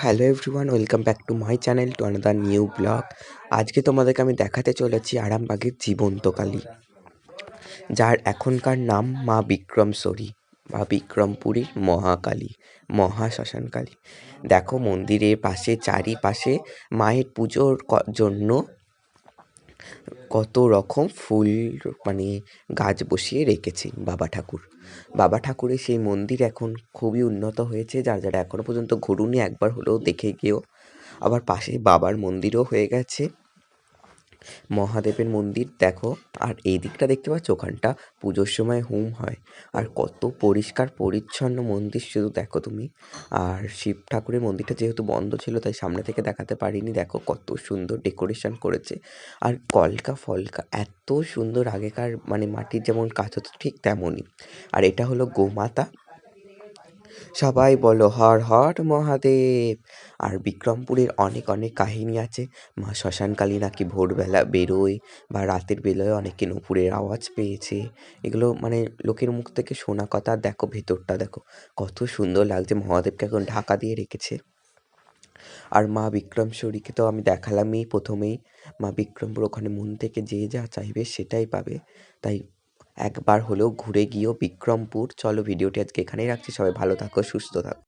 Hello everyone, welcome back to my channel, to another new blog. আজকে তোমাদেরকে আমি দেখাতে চলেছি আরামবাগের জীবন্ত কালী যার এখনকার নাম মা বিক্রমশ্বরী বা বিক্রমপুরীর মহাকালী মহা শ্মশানকালী দেখো মন্দিরের পাশে, চারিপাশে মায়ের পুজোর জন্য কত রকম ফুল মানে গাছ বসিয়ে রেখেছে বাবা ঠাকুর। বাবা ঠাকুরের সেই মন্দির এখন খুবই উন্নত হয়েছে, যার যারা এখনও পর্যন্ত ঘুরুনি একবার হলেও দেখে গিয়েও। আবার পাশে বাবার মন্দিরও হয়ে গেছে। মহাদেবের মন্দির, দেখো। আর এই দিকটা দেখতে পাচ্ছ, ওখানটা পুজোর সময় হোম হয়। আর কত পরিষ্কার, পরিচ্ছন্ন মন্দির শুধু দেখো তুমি। আর শিব ঠাকুরের মন্দিরটা যেহেতু বন্ধ ছিল, তাই সামনে থেকে দেখাতে পারিনি। দেখো কত সুন্দর ডেকোরেশন করেছে। আর কলকা ফলকা, এত সুন্দর আগেকার মানে মাটির যেমন কাজ হতো ঠিক তেমনই। আর এটা হলো গোমাতা সবাই বলো হর হর মহাদেব। আর বিক্রমপুরের অনেক অনেক কাহিনী আছে। মা শ্মশানকালী নাকি ভোরবেলা বেরোয় বা রাতের বেলায় অনেকে নুপুরের আওয়াজ পেয়েছে। এগুলো মানে লোকের মুখ থেকে শোনা কথা, দেখো ভেতরটা দেখো। কত সুন্দর লাগছে, মহাদেবকে এখন ঢাকা দিয়ে রেখেছে। আর মা বিক্রমশ্বরীকে তো আমি দেখালামই প্রথমেই। মা বিক্রমপুর ওখানে মন থেকে যে যা চাইবে সেটাই পাবে। তাই একবার হলেও ঘুরে গিয়েও বিক্রমপুর। চলো ভিডিওটি আজকে এখানেই রাখছি। সবাই ভালো থাকো, সুস্থ থাকো।